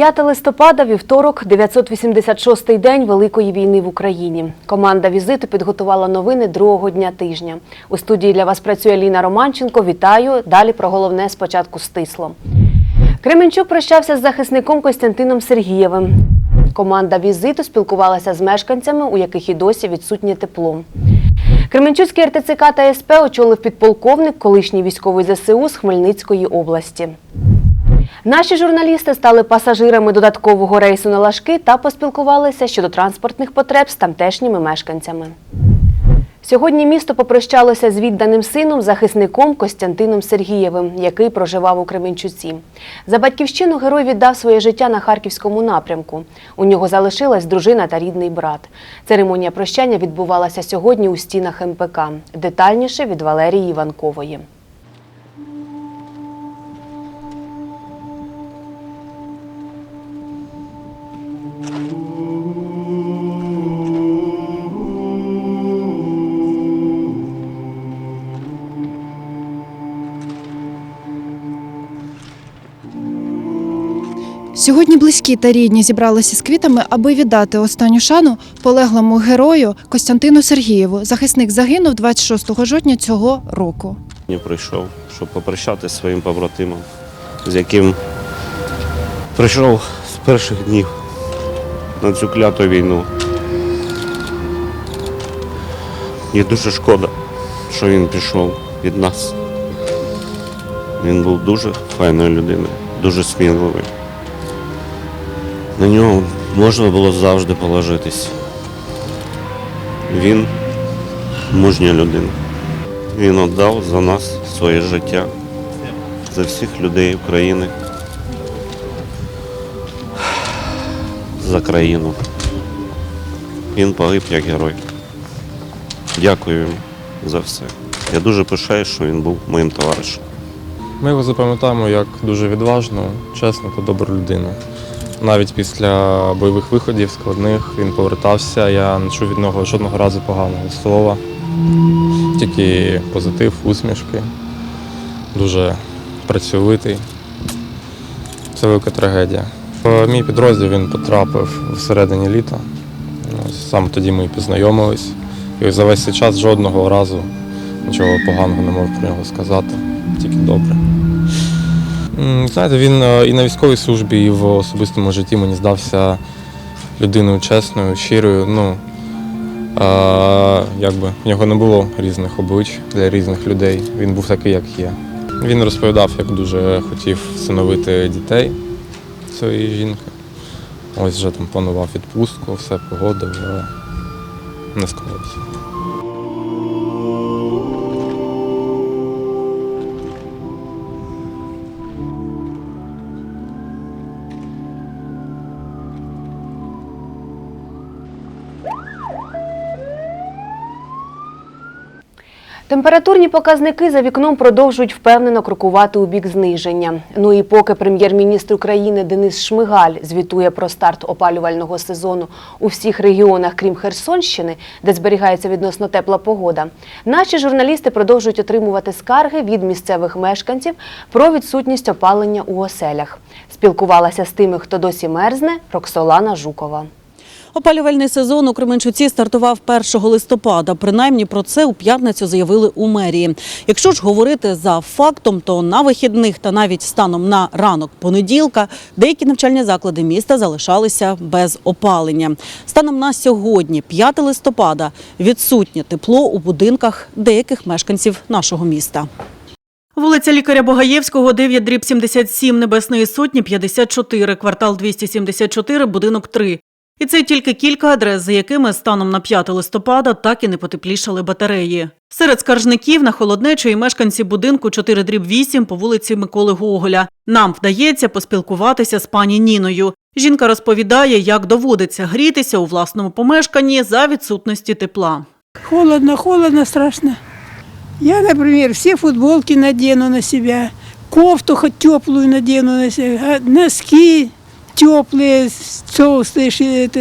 5 листопада, вівторок, 986-й день Великої війни в Україні. Команда візиту підготувала новини другого дня тижня. У студії для вас працює Ліна Романченко. Вітаю. Далі про головне спочатку стисло. Кременчук прощався з захисником Костянтином Сергієвим. Команда візиту спілкувалася з мешканцями, у яких і досі відсутнє тепло. Кременчуцький РТЦК та СП очолив підполковник, колишній військовий ЗСУ з Хмельницької області. Наші журналісти стали пасажирами додаткового рейсу на Лашки та поспілкувалися щодо транспортних потреб з тамтешніми мешканцями. Сьогодні місто попрощалося з відданим сином, захисником Костянтином Сергієвим, який проживав у Кременчуці. За батьківщину герой віддав своє життя на харківському напрямку. У нього залишилась дружина та рідний брат. Церемонія прощання відбувалася сьогодні у стінах МПК. Детальніше від Валерії Іванкової. Сьогодні близькі та рідні зібралися з квітами, аби віддати останню шану полеглому герою Костянтину Сергієву. Захисник загинув 26 жовтня цього року. Не прийшов, щоб попрощатися своїм побратимом, з яким прийшов з перших днів на цю кляту війну. Мені дуже шкода, що він пішов від нас. Він був дуже файною людиною, дуже сміливий. На нього можна було завжди положитись. Він мужня людина. Він віддав за нас своє життя, за всіх людей України, за країну. Він погиб як герой. Дякую йому за все. Я дуже пишаю, що він був моїм товаришем. Ми його запам'ятаємо як дуже відважну, чесну та добру людину. Навіть після бойових виходів складних він повертався. Я не чув від нього жодного разу поганого слова. Тільки позитив, усмішки. Дуже працьовитий. Це велика трагедія. Мій підрозділ він потрапив всередині літа. Саме тоді ми і познайомились. І за весь цей час жодного разу нічого поганого не можу про нього сказати, тільки добре. Знаєте, він е, і на військовій службі, і в особистому житті мені здався людиною чесною, щирою. Ну, е, якби в нього не було різних облич для різних людей. Він був такий, як є. Він розповідав, як дуже хотів всиновити дітей своєї жінки. Ось вже там планував відпустку, все погодив, але не склалося. Температурні показники за вікном продовжують впевнено крокувати у бік зниження. Ну і поки прем'єр-міністр України Денис Шмигаль звітує про старт опалювального сезону у всіх регіонах, крім Херсонщини, де зберігається відносно тепла погода, наші журналісти продовжують отримувати скарги від місцевих мешканців про відсутність опалення у оселях. Спілкувалася з тими, хто досі мерзне, Роксолана Жукова. Опалювальний сезон у Кременчуці стартував 1 листопада. Принаймні про це у п'ятницю заявили у мерії. Якщо ж говорити за фактом, то на вихідних та навіть станом на ранок понеділка деякі навчальні заклади міста залишалися без опалення. Станом на сьогодні, 5 листопада, відсутнє тепло у будинках деяких мешканців нашого міста. Вулиця лікаря Богаєвського, 9 дріб 77, Небесної Сотні, 54, квартал 274, будинок 3. І це тільки кілька адрес, за якими станом на 5 листопада так і не потеплішали батареї. Серед скаржників на холоднечу і мешканці будинку 4 дріб 8 по вулиці Миколи Гоголя. Нам вдається поспілкуватися з пані Ніною. Жінка розповідає, як доводиться грітися у власному помешканні за відсутності тепла. Холодно, холодно, страшно. Я, например, все футболки надену на себя, кофту хоть теплую надену на себя, а носки теплые, толстые, ши- это,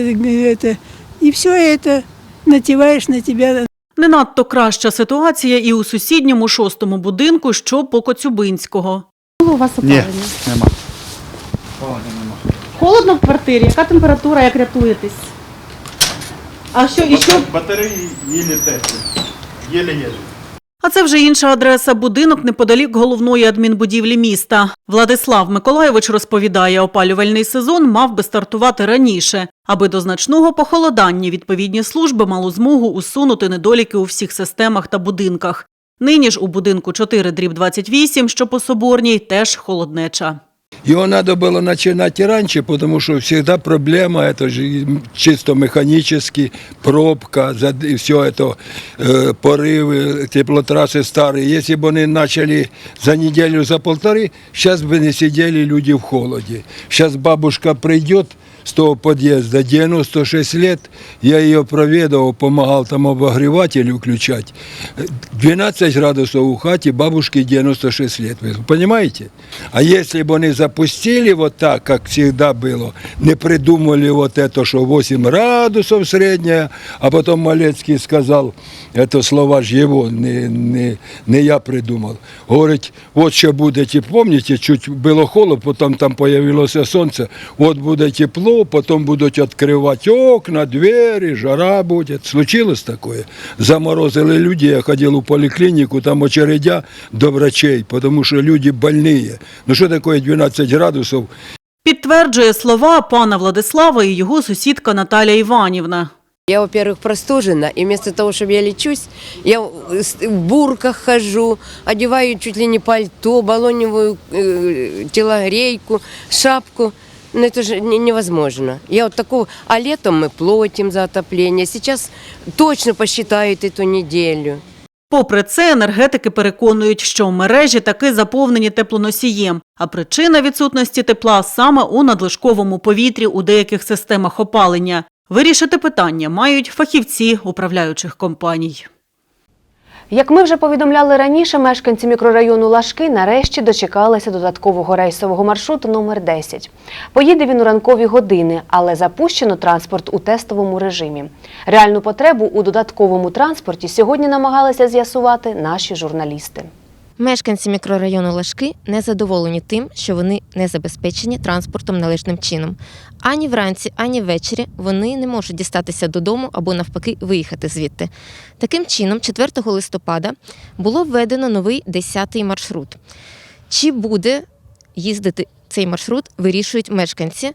это, и все это натеваешь на тебя. Не надто краща ситуація і у сусідньому шостому будинку, що по Коцюбинського. Ні, нема. Холодно в квартирі? Яка температура, як рятуєтесь? А що, і що? Батареї єлі теплі. Єлі-єлі. А це вже інша адреса будинок неподалік головної адмінбудівлі міста. Владислав Миколаєвич розповідає, опалювальний сезон мав би стартувати раніше, аби до значного похолодання відповідні служби мали змогу усунути недоліки у всіх системах та будинках. Нині ж у будинку 4 дріб 28, що по Соборній, теж холоднеча. Его надо было начинать и раньше, потому что всегда проблема, это же чисто механически, пробка, зад- и все это, э, порывы, теплотрассы старые. Если бы они начали за неделю, за полторы, сейчас бы не сидели люди в холоде. Сейчас бабушка придет з того під'їзду 96 лет я ее проведал, помогал там обогріватель включати. 12 градусов у хаті бабушки 96 років. Понимаете? А если бы они запустили вот так, как всегда было, не придумали вот это, что 8 градусов средняя, а потом Малецкий сказал это слова ж его не, не, не я придумал, Говорить, вот что буде, помните, чуть было холодно, потом там з'явилося солнце, вот будет тепло. потом будут открывать окна, двери, жара будет. Случилось такое? Заморозили людей, я ходил в поликлинику, там очередя до врачей, потому что люди больные. Ну что такое 12 градусов? Підтверджує слова пана Владислава і його сусідка Наталя Іванівна. Я, во-первых, простужена, и вместо того, чтобы я лечусь, я в бурках хожу, одеваю чуть ли не пальто, баллоневую э, телогрейку, шапку. Ну, это же не- невозможно. Я вот такого... А летом мы платим за отопление. Сейчас точно посчитают эту неделю. Попри це, енергетики переконують, що мережі таки заповнені теплоносієм, а причина відсутності тепла саме у надлишковому повітрі у деяких системах опалення. Вирішити питання мають фахівці управляючих компаній. Як ми вже повідомляли раніше, мешканці мікрорайону Лашки нарешті дочекалися додаткового рейсового маршруту номер 10. Поїде він у ранкові години, але запущено транспорт у тестовому режимі. Реальну потребу у додатковому транспорті сьогодні намагалися з'ясувати наші журналісти. Мешканці мікрорайону Лашки не задоволені тим, що вони не забезпечені транспортом належним чином. Ані вранці, ані ввечері вони не можуть дістатися додому або навпаки виїхати звідти. Таким чином, 4 листопада було введено новий 10-й маршрут. Чи буде їздити цей маршрут, вирішують мешканці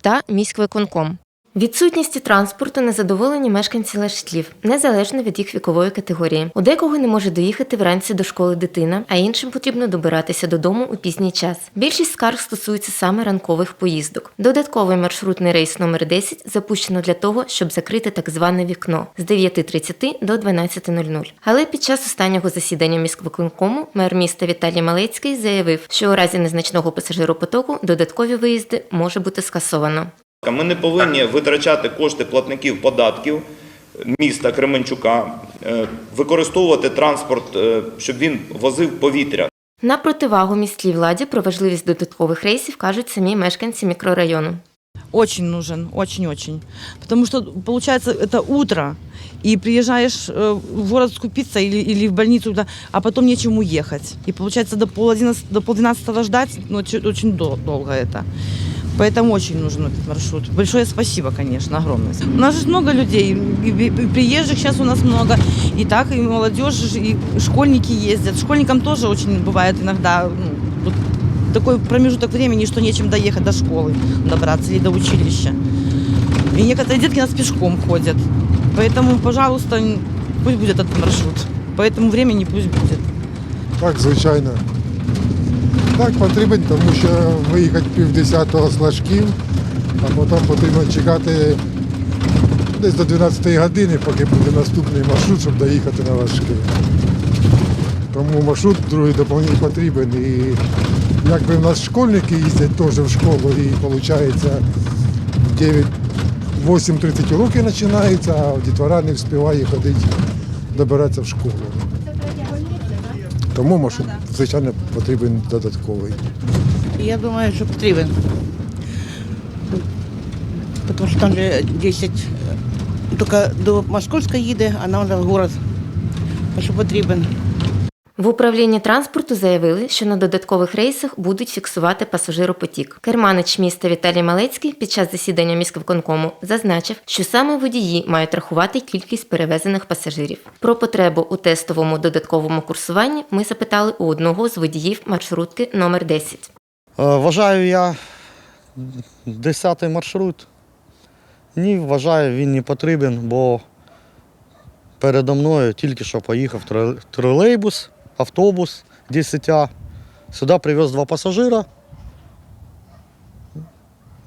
та міськвиконком. Відсутністю транспорту незадоволені мешканці Лашків, незалежно від їх вікової категорії. У декого не може доїхати вранці до школи дитина, а іншим потрібно добиратися додому у пізній час. Більшість скарг стосується саме ранкових поїздок. Додатковий маршрутний рейс номер 10 запущено для того, щоб закрити так зване вікно з 9.30 до 12.00. Але під час останнього засідання міськвиконкому мер міста Віталій Малецький заявив, що у разі незначного пасажиропотоку додаткові виїзди може бути скасовано. Ми не повинні витрачати кошти платників податків міста Кременчука, е, використовувати транспорт, е, щоб він возив повітря. На противагу міській владі про важливість додаткових рейсів кажуть самі мешканці мікрорайону. Очень нужен, очень-очень. Потому что, получается, это утро, и приезжаешь э, в город скупиться или, или в больницу, да, а потом нечем уехать. И получается до пол до полдвенадцатого ждать, ну, очень, очень дол- долго это. Поэтому очень нужен этот маршрут. Большое спасибо, конечно, огромное. У нас же много людей, и, приезжих сейчас у нас много, и так, и молодежь, и школьники ездят. Школьникам тоже очень бывает иногда ну, вот такой промежуток времени, что нечем доехать до школы, добраться или до училища. И некоторые детки у нас пешком ходят. Поэтому, пожалуйста, пусть будет этот маршрут. По этому времени пусть будет. Так, звичайно. Так потрібен, тому що виїхати пів десятого з Лашків, а потім потрібно чекати десь до 12 години, поки буде наступний маршрут, щоб доїхати на Лашки. Тому маршрут другий доповнительний потрібен. І якби в нас школьники їздять теж в школу, і виходить 9 8.30 уроки починаються, а дітвора не встигає ходити, добиратися в школу. Тому маршрут, звичайно, потрібен додатковий. Я думаю, що потрібен. Тому що там вже 10 тільки до Московська їде, а нам вже в город. А що потрібен. В управлінні транспорту заявили, що на додаткових рейсах будуть фіксувати пасажиропотік. Керманич міста Віталій Малецький під час засідання міськвиконкому зазначив, що саме водії мають рахувати кількість перевезених пасажирів. Про потребу у тестовому додатковому курсуванні ми запитали у одного з водіїв маршрутки номер 10. Е, Вважаю я 10 маршрут. Ні, вважаю, він не потрібен, бо передо мною тільки що поїхав тролейбус, автобус 10А. Сюди привез два пасажира,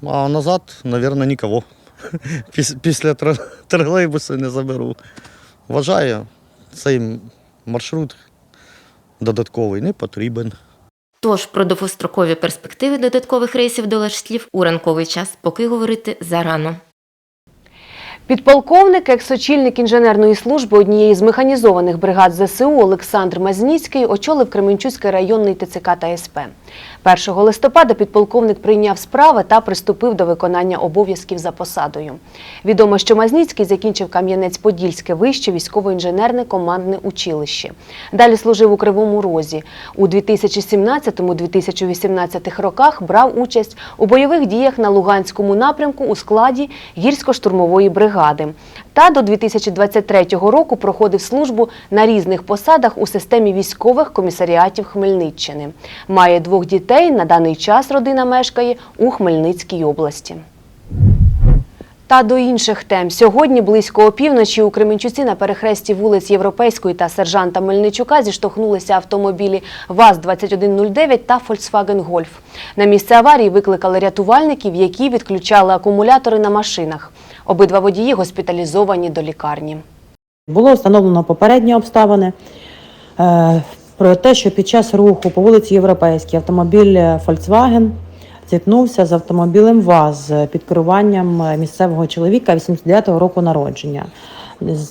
а назад, мабуть, нікого. Після тро- тролейбусу не заберу. Вважаю, цей маршрут додатковий не потрібен. Тож про довгострокові перспективи додаткових рейсів до Лашслів у ранковий час поки говорити зарано. Підполковник, екс-очільник інженерної служби однієї з механізованих бригад ЗСУ Олександр Мазніцький очолив Кременчуцький районний ТЦК та СП. 1 листопада підполковник прийняв справи та приступив до виконання обов'язків за посадою. Відомо, що Мазніцький закінчив Кам'янець-Подільське вище військово-інженерне командне училище. Далі служив у Кривому Розі. У 2017-2018 роках брав участь у бойових діях на Луганському напрямку у складі гірсько-штурмової бригади. Та до 2023 року проходив службу на різних посадах у системі військових комісаріатів Хмельниччини. Має двох дітей. На даний час родина мешкає у Хмельницькій області. Та до інших тем. Сьогодні близько опівночі у Кременчуці на перехресті вулиць Європейської та сержанта Мельничука зіштовхнулися автомобілі ВАЗ-2109 та Volkswagen Golf. На місце аварії викликали рятувальників, які відключали акумулятори на машинах. Обидва водії госпіталізовані до лікарні. Було встановлено попередні обставини е, про те, що під час руху по вулиці Європейській автомобіль Volkswagen зіткнувся з автомобілем ВАЗ під керуванням місцевого чоловіка 89-го року народження.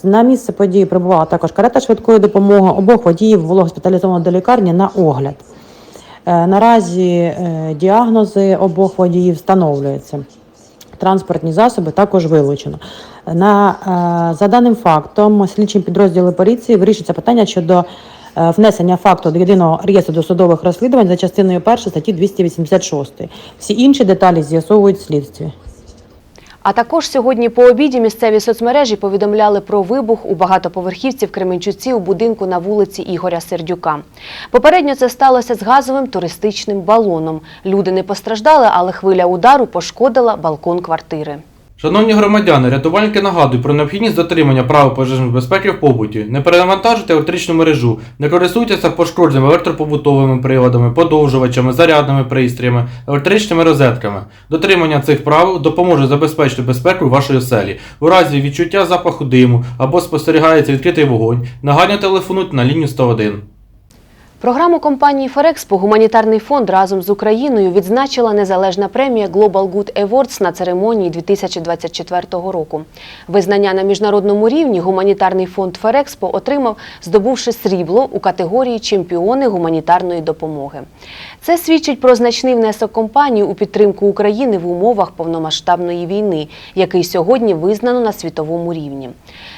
На місце події прибувала також карета швидкої допомоги. Обох водіїв було госпіталізовано до лікарні на огляд. Е, Наразі е, діагнози обох водіїв встановлюються. Транспортні засоби також вилучено. На, е, за даним фактом, слідчим підрозділи поліції вирішується питання щодо е, внесення факту до єдиного реєстру досудових розслідувань за частиною 1 статті 286. Всі інші деталі з'ясовують слідстві. А також сьогодні по обіді місцеві соцмережі повідомляли про вибух у багатоповерхівці в Кременчуці у будинку на вулиці Ігоря Сердюка. Попередньо це сталося з газовим туристичним балоном. Люди не постраждали, але хвиля удару пошкодила балкон квартири. Шановні громадяни, рятувальники нагадують про необхідність дотримання правил пожежної безпеки в побуті, не перенавантажуйте електричну мережу, не користуйтеся пошкодженими електропобутовими приладами, подовжувачами, зарядними пристроями, електричними розетками. Дотримання цих правил допоможе забезпечити безпеку вашої оселі. У разі відчуття запаху диму або спостерігається відкритий вогонь, нагадня телефонуйте на лінію 101. Програму компанії Ферекспо гуманітарний фонд разом з Україною відзначила незалежна премія Global Good Awards на церемонії 2024 року. Визнання на міжнародному рівні гуманітарний фонд Ферекспо отримав, здобувши срібло у категорії чемпіони гуманітарної допомоги. Це свідчить про значний внесок компанії у підтримку України в умовах повномасштабної війни, який сьогодні визнано на світовому рівні.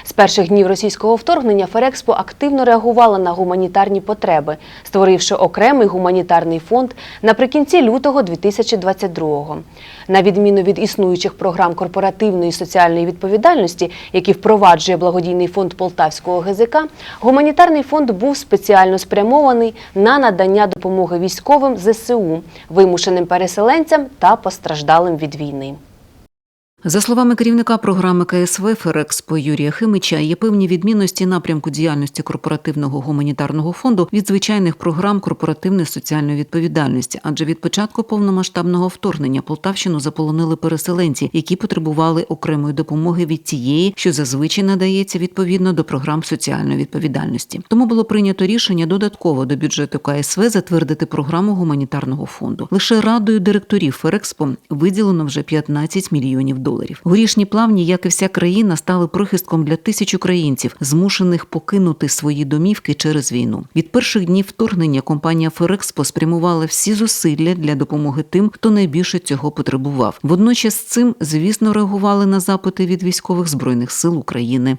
З перших днів російського вторгнення Ферекспо активно реагувала на гуманітарні потреби, створивши окремий гуманітарний фонд наприкінці лютого 2022-го. На відміну від існуючих програм корпоративної соціальної відповідальності, які впроваджує благодійний фонд Полтавського ГЗК, гуманітарний фонд був спеціально спрямований на надання допомоги військовим ЗСУ, вимушеним переселенцям та постраждалим від війни. За словами керівника програми КСВ Ферекспо Юрія Химича, є певні відмінності напрямку діяльності корпоративного гуманітарного фонду від звичайних програм корпоративної соціальної відповідальності, адже від початку повномасштабного вторгнення Полтавщину заполонили переселенці, які потребували окремої допомоги від тієї, що зазвичай надається відповідно до програм соціальної відповідальності. Тому було прийнято рішення додатково до бюджету КСВ затвердити програму гуманітарного фонду. Лише радою директорів Ферекспо виділено вже 15 мільйонів доларів. Горішні плавні, як і вся країна, стали прихистком для тисяч українців, змушених покинути свої домівки через війну. Від перших днів вторгнення компанія Ферекспо спрямувала всі зусилля для допомоги тим, хто найбільше цього потребував. Водночас цим, звісно, реагували на запити від військових збройних сил України.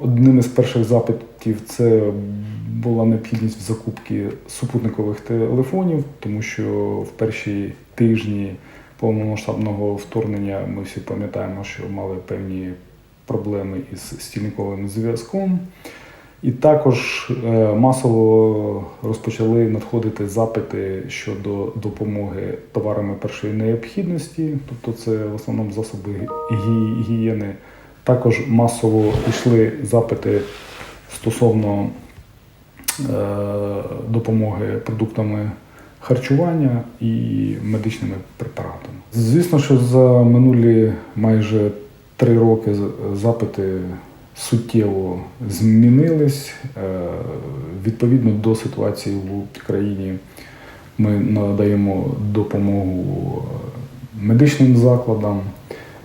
Одним із перших запитів це була необхідність в закупці супутникових телефонів, тому що в перші тижні повномасштабного вторгнення ми всі пам'ятаємо, що мали певні проблеми із стільниковим зв'язком. І також е, масово розпочали надходити запити щодо допомоги товарами першої необхідності, тобто це в основному засоби гі- гігієни. Також масово йшли запити стосовно е, допомоги продуктами харчування і медичними препаратами. Звісно, що за минулі майже три роки запити суттєво змінились. Е, Відповідно до ситуації в країні ми надаємо допомогу медичним закладам.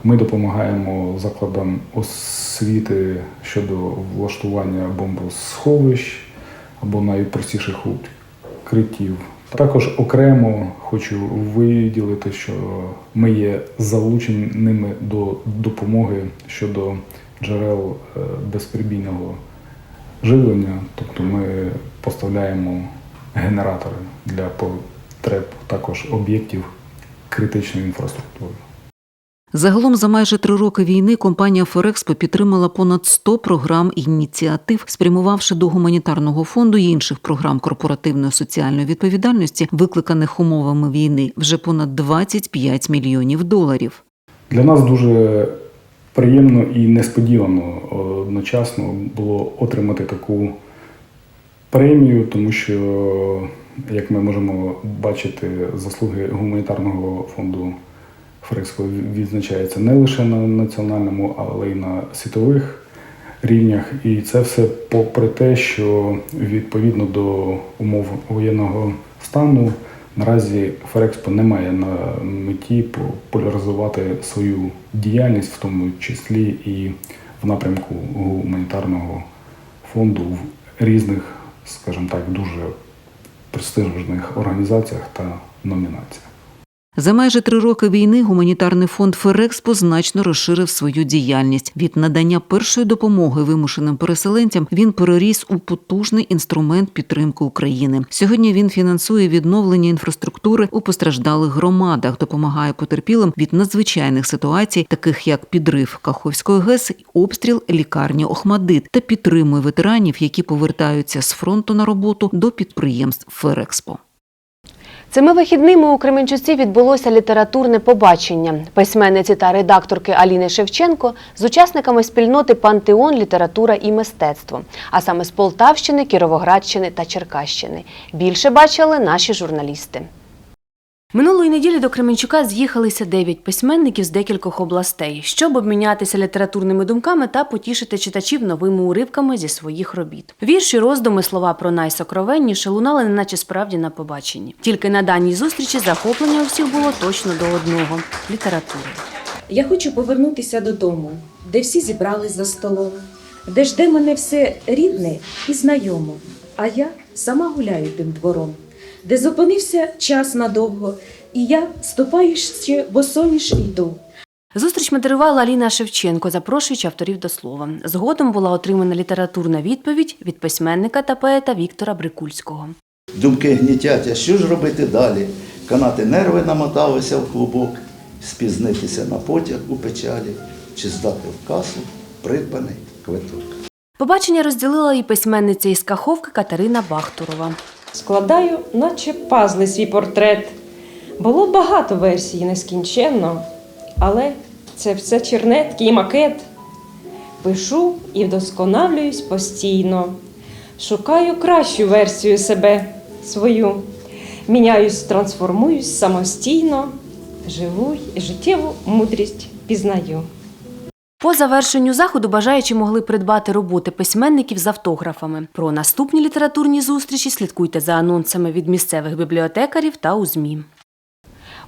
Ми допомагаємо закладам освіти щодо влаштування бомбосховищ або найпростіших укриттів. Також окремо хочу виділити, що ми є залученими до допомоги щодо джерел е, безперебійного живлення, тобто ми поставляємо генератори для потреб також об'єктів критичної інфраструктури. Загалом за майже три роки війни компанія Ферекспо підтримала понад 100 програм і ініціатив, спрямувавши до гуманітарного фонду і інших програм корпоративної соціальної відповідальності, викликаних умовами війни, вже понад 25 мільйонів доларів. Для нас дуже приємно і несподівано одночасно було отримати таку премію, тому що, як ми можемо бачити, заслуги гуманітарного фонду Фрекспо відзначаються не лише на національному, але й на світових рівнях. І це все попри те, що відповідно до умов воєнного стану наразі Ферекспо не має на меті популяризувати свою діяльність, в тому числі і в напрямку гуманітарного фонду в різних, скажімо так, дуже престижних організаціях та номінаціях. За майже три роки війни гуманітарний фонд Ферекспо значно розширив свою діяльність. Від надання першої допомоги вимушеним переселенцям він переріс у потужний інструмент підтримки України. Сьогодні він фінансує відновлення інфраструктури у постраждалих громадах, допомагає потерпілим від надзвичайних ситуацій, таких як підрив Каховської ГЕС, обстріл лікарні Охмадит, та підтримує ветеранів, які повертаються з фронту на роботу до підприємств Ферекспо. Цими вихідними у Кременчуці відбулося літературне побачення письменниці та редакторки Аліни Шевченко з учасниками спільноти Пантеон Література і мистецтво, а саме з Полтавщини, Кіровоградщини та Черкащини. Більше бачили наші журналісти. Минулої неділі до Кременчука з'їхалися дев'ять письменників з декількох областей, щоб обмінятися літературними думками та потішити читачів новими уривками зі своїх робіт. Вірші, роздуми, слова про найсокровенніше лунали, неначе справді на побаченні. Тільки на даній зустрічі захоплення у всіх було точно до одного літератури. Я хочу повернутися додому, де всі зібрались за столом, де жде мене все рідне і знайомо, а я сама гуляю тим двором, де зупинився час надовго, і я, ступаючи босоніж йду. Зустріч модерувала Аліна Шевченко, запрошуючи авторів до слова. Згодом була отримана літературна відповідь від письменника та поета Віктора Брикульського. Думки гнітять, а що ж робити далі? Канати нерви намоталися в клубок, спізнитися на потяг у печалі, чи здати в касу придбаний квиток. Побачення розділила і письменниця із Каховки Катерина Бахтурова. Складаю, наче пазли свій портрет. Було багато версій нескінченно, але це все чернеткий макет. Пишу і вдосконалююсь постійно. Шукаю кращу версію себе свою. Міняюсь, трансформуюсь самостійно, живу й життєву мудрість пізнаю. По завершенню заходу бажаючі могли придбати роботи письменників з автографами. Про наступні літературні зустрічі слідкуйте за анонсами від місцевих бібліотекарів та у ЗМІ.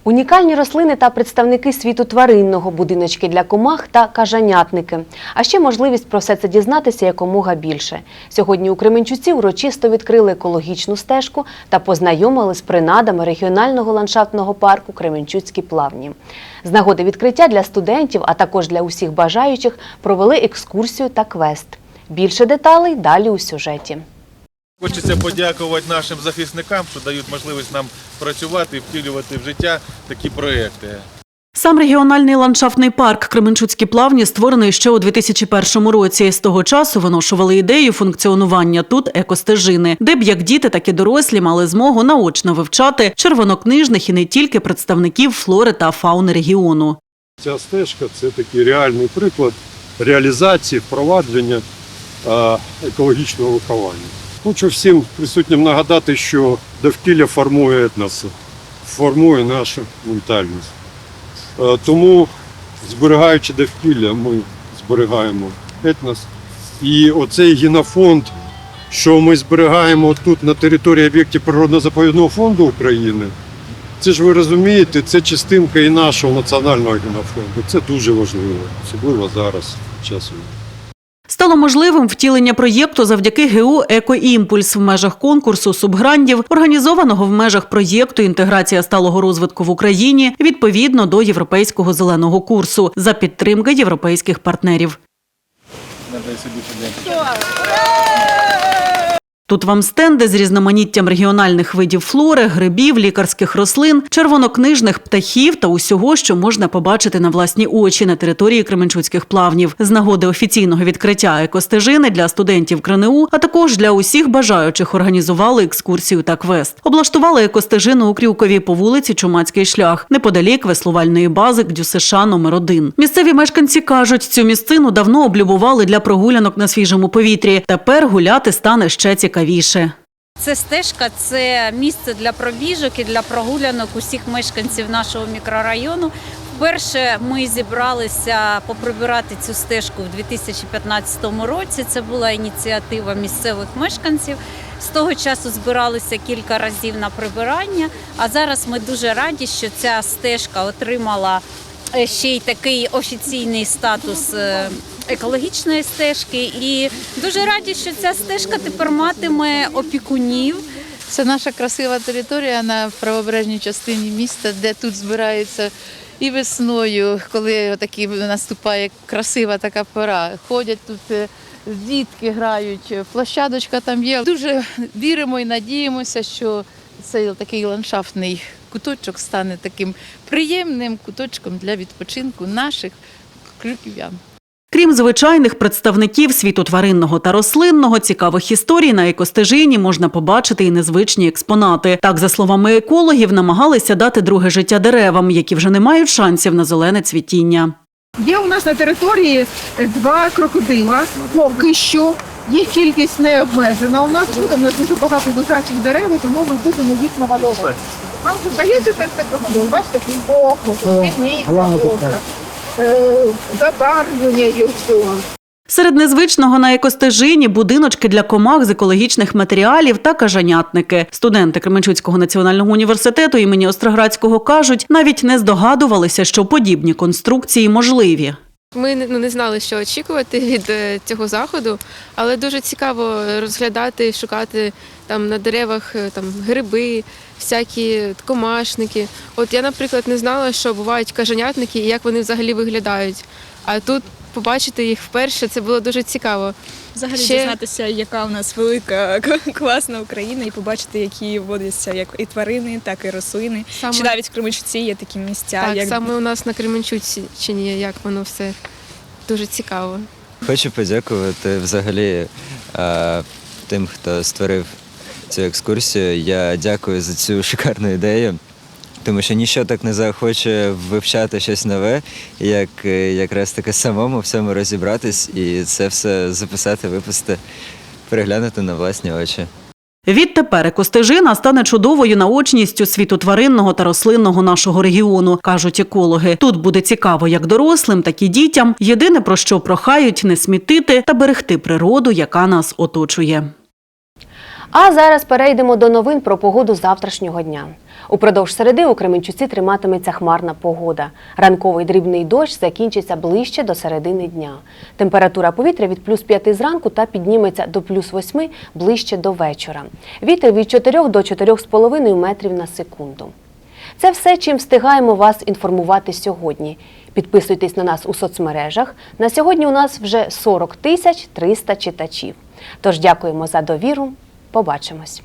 Унікальні рослини та представники світу тваринного, будиночки для комах та кажанятники. А ще можливість про все це дізнатися якомога більше. Сьогодні у Кременчуці урочисто відкрили екологічну стежку та познайомили з принадами регіонального ландшафтного парку Кременчуцькі плавні. З нагоди відкриття для студентів, а також для усіх бажаючих, провели екскурсію та квест. Більше деталей далі у сюжеті. Хочеться подякувати нашим захисникам, що дають можливість нам працювати і втілювати в життя такі проекти. Сам регіональний ландшафтний парк Кременчуцькі плавні створений ще у 2001 році. З того часу виношували ідею функціонування тут екостежини, де б як діти, так і дорослі мали змогу наочно вивчати червонокнижних і не тільки представників флори та фауни регіону. Ця стежка це такий реальний приклад реалізації впровадження екологічного виховання. Хочу всім присутнім нагадати, що довкілля формує етнос, формує нашу ментальність. Е, Тому, зберігаючи довкілля, ми зберігаємо етнос. І оцей генофонд, що ми зберігаємо тут на території об'єктів природно-заповідного фонду України, це ж ви розумієте, це частинка і нашого національного генофонду. Це дуже важливо, особливо зараз, часу. Стало можливим втілення проєкту завдяки ГУ «Екоімпульс» в межах конкурсу субграндів, організованого в межах проєкту «Інтеграція сталого розвитку в Україні» відповідно до Європейського зеленого курсу за підтримки європейських партнерів. Тут вам стенди з різноманіттям регіональних видів флори, грибів, лікарських рослин, червонокнижних птахів та усього, що можна побачити на власні очі на території Кременчуцьких плавнів. З нагоди офіційного відкриття екостежини для студентів КРНУ, а також для усіх бажаючих організували екскурсію та квест. Облаштували екостежину у Крюкові по вулиці Чумацький шлях, неподалік веслувальної бази ГДЮСШ номер 1 Місцеві мешканці кажуть, цю місцину давно облюбували для прогулянок на свіжому повітрі. Тепер гуляти стане ще цікавіше. Це стежка, це місце для пробіжок і для прогулянок усіх мешканців нашого мікрорайону. Вперше ми зібралися поприбирати цю стежку в 2015 році. Це була ініціатива місцевих мешканців. З того часу збиралися кілька разів на прибирання. А зараз ми дуже раді, що ця стежка отримала е, ще й такий офіційний статус е, екологічної стежки. І дуже раді, що ця стежка тепер матиме опікунів. Це наша красива територія на правобережній частині міста, де тут збираються і весною, коли такі наступає красива така пора. Ходять тут е, дітки грають, площадочка там є. Дуже віримо і надіємося, що цей такий ландшафтний куточок стане таким приємним куточком для відпочинку наших крюків'ян. Крім звичайних представників світу тваринного та рослинного, цікавих історій на екостежині можна побачити і незвичні експонати. Так, за словами екологів, намагалися дати друге життя деревам, які вже не мають шансів на зелене цвітіння. Є у нас на території два крокодила. Поки що їх кількість не обмежена. У нас буде у нас дуже багато лежачих дерев, тому ми будемо їх намальовувати. Вам здається, це крокодил. Бачите, глибоко, глибоко, забарвлення його. Серед незвичного на екостежині будиночки для комах з екологічних матеріалів та кажанятники. Студенти Кременчуцького національного університету імені Остроградського кажуть, навіть не здогадувалися, що подібні конструкції можливі. Ми не- ну, не знали, що очікувати від е, цього заходу, але дуже цікаво розглядати, шукати там на деревах е, там гриби, всякі комашники. От я, наприклад, не знала, що бувають кажанятники і як вони взагалі виглядають. А тут побачити їх вперше це було дуже цікаво. Взагалі Ще- дізнатися, яка у нас велика класна Україна, і побачити, які водяться як і тварини, так і рослини. Саме- Чи навіть в Кременчуці є такі місця. Так, як... саме у нас на Кременчуці, як воно все дуже цікаво. Хочу подякувати взагалі е, тим, хто створив цю екскурсію. Я дякую за цю шикарну ідею, тому що ніщо так не захоче вивчати щось нове, як е, якраз таки самому в цьому розібратись і це все записати, випустити, переглянути на власні очі. Відтепер екостежина стане чудовою наочністю світу тваринного та рослинного нашого регіону, кажуть екологи. Тут буде цікаво як дорослим, так і дітям. Єдине про що прохають не смітити та берегти природу, яка нас оточує. А зараз перейдемо до новин про погоду завтрашнього дня. Упродовж середи у Кременчуці триматиметься хмарна погода. Ранковий дрібний дощ закінчиться ближче до середини дня. Температура повітря від плюс 5 зранку та підніметься до плюс 8 ближче до вечора. Вітер від 4 до 4,5 метрів на секунду. Це все, чим встигаємо вас інформувати сьогодні. Підписуйтесь на нас у соцмережах. На сьогодні у нас вже 40 тисяч 300 читачів. Тож дякуємо за довіру. Побачимось.